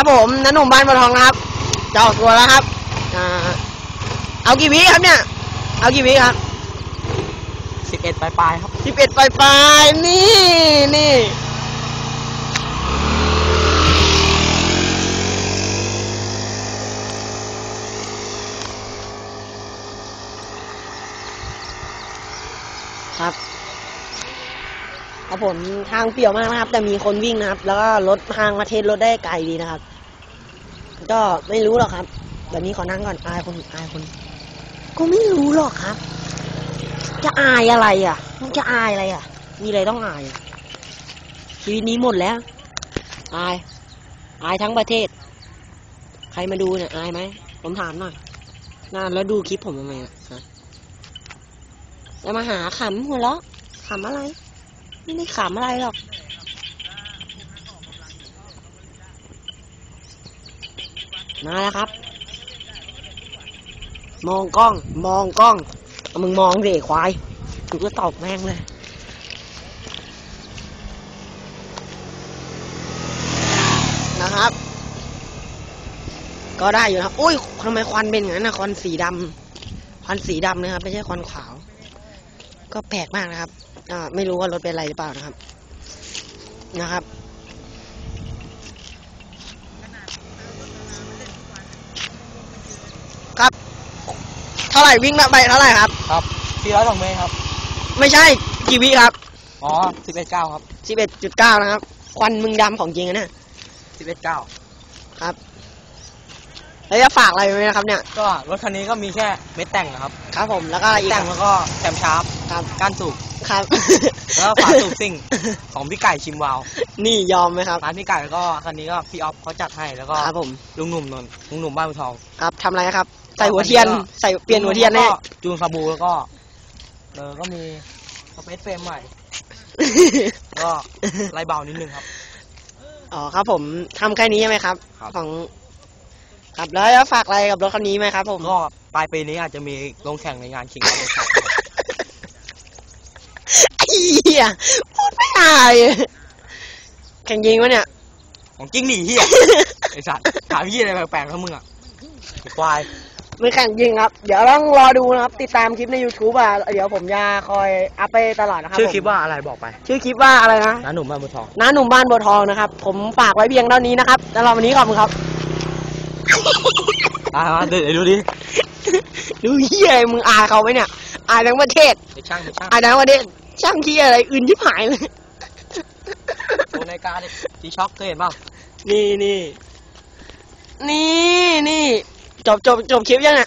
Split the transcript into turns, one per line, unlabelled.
ครับผมนันหนุ่มบ้านบัวทองนะครับจะออกตัวแล้วครับอ่าเอากี่วิครับเนี่ย เอากี่วิครับ
สิบเอ็ดปลายๆครับ
สิบเอ็ดปลายปลายๆนี่นี่ครับ ครับผมทางเปี่ยวมากนะครับ แต่มีคนวิ่งนะครับ แล้วก็รถทางประเทศรถได้ไกลดีนะครับ ก็ไม่รู้หรอกครับแบบนี้ขอนั่งก่อนอายคนอายคน ก็ไม่รู้หรอกครับ จะอายอะไรอะมันจะอายอะไรอะ มีอะไรต้องอาย ชีวิตนี้หมดแล้ว อาย อายทั้งประเทศ ใครมาดูเนี่ยอายไหมผมถามหน่อยนานแล้วดูคลิปผมทำไมอะฮะมาหาขำหัวเราะขำอะไร ไม่ได้ขำอะไรหรอก มาแล้วครับ มองกล้อง มองกล้องเอามึงมองสิควายกูก็ตอบแม่งเลยนะครับ ก็ได้อยู่นะ อุ้ยทำไมควันเป็นอย่างนั้นนะควันสีดำควันสีดำนะครับ ไม่ใช่ควันขาว ก็แปลกมากนะครับอ่าไม่รู้ว่ารถเป็นอะไรหรือเปล่านะครับ นะครับครับ เท่าไหร่วิ่งมาไปเท่าไหร่ครับ
ครับสี่ร้อยสองเมตรครับ
ไม่ใช่กี่วิครับ
อ๋อสิบเอ็ดเก้าครับ
สิบเอ็ดจุดเก้านะครับ ควันมึงดำของจริงอะเนี่ย
สิบเอ็ดเก้า
ครับแล้วจะฝากอะไรไหมนะครับเนี่ย
ก็รถคันนี้ก็มีแค่เม็ดแต่งนะครับ
ครับผมแล้วก็อะไรอีก
แต่ง
ค
แล้
รับ
วก็แคมชาร์ป
ครับ
ก้านสูบ
ครับ
แล้วก็ฝาสูบซิ่งของพี่ไก่ชิมวาว
นี่ยอมไหมครับ
ร้านพี่ไก่แล้วก็คันนี้ก็พี่ออฟเขาจัดให้แล้วก็
ครับผม
ลุงหนุ่มนนท์ลุงหนุ่มบ้านบุญทอง
ครับทำอะไรครับ ใส่หัวเทียนใส่เปลี่ยนหัวเทียนแน่
แล้วก็จูนคาบูแล้วก็เออก็มีสเปซเฟรมใหม่ ก็ไล่เบานิดนึงครับ
อ๋อครับผมทำแค่นี้ใช่ไหมครับ
ครับ
ของ ครับแล้วจะฝากอะไรกับรถคันนี้ไหมครับผม
ก็ปลายปีนี้อาจจะมีลงแข่งในงานคิงออฟครับ
ไอ้เหี้ ยพูดไม่อายแข่งยิงวะเนี่ย
ของจริงหนีเฮียไอสัตว์ถามยี่อะไรแปลกๆทั้งมึงอะไอ้ควาย
ไม่แข่งยิงครับ เดี๋ยวต้องรอดูนะครับ ติดตามคลิปใน YouTube อะ เดี๋ยวผมจะคอยอัพไปตลอดนะครับ
ชื่อ
ผม
คลิปว่าอะไรบอกไป
ชื่อคลิปว่าอะไรนะ
น้าหนุ่มบ้านบุญทอง
น้าหนุ่มบ้านบัวทองนะครับ ผมฝากไว้เพียงเท่านี้นะครับสำหรับวันนี้ขอบคุณครับ
อ่ามาเดี๋ยวดูดิ
ดูเฮียอะไรมึงอายเขาไหมเนี่ย อายทั้งประเทศ
ไอ้ช่างไอ้ช่าง
อายทั้งประเทศช่างเฮียอะไรอื่นที่หายเลย
ดูในาฬิการดิจีช็อคเคยเห็นเปล่า
นี่นี่นี่นี่จบจบจบคลิปยังไง